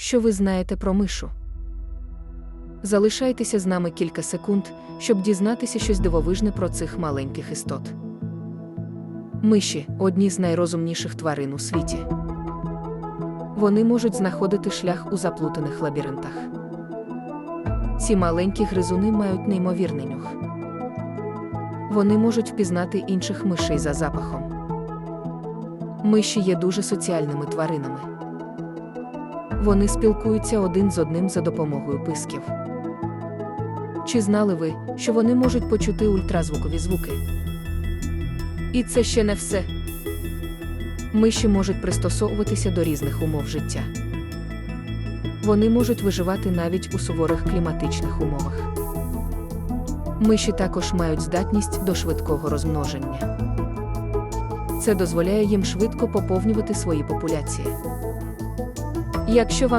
що ви знаєте про мишу. Залишайтеся з нами кілька секунд, щоб дізнатися щось дивовижне про цих маленьких істот. Миші одні з найрозумніших тварин у світі. Вони можуть знаходити шлях у заплутаних лабіринтах. Ці маленькі гризуни мають неймовірний нюх. Вони можуть впізнати інших мишей за запахом. Миші є дуже соціальними тваринами. Вони спілкуються один з одним за допомогою писків. Чи знали ви, що вони можуть почути ультразвукові звуки? І це ще не все. Миші можуть пристосовуватися до різних умов життя. Вони можуть виживати навіть у суворих кліматичних умовах. Миші також мають здатність до швидкого розмноження. Це дозволяє їм швидко поповнювати свої популяції. Якщо вам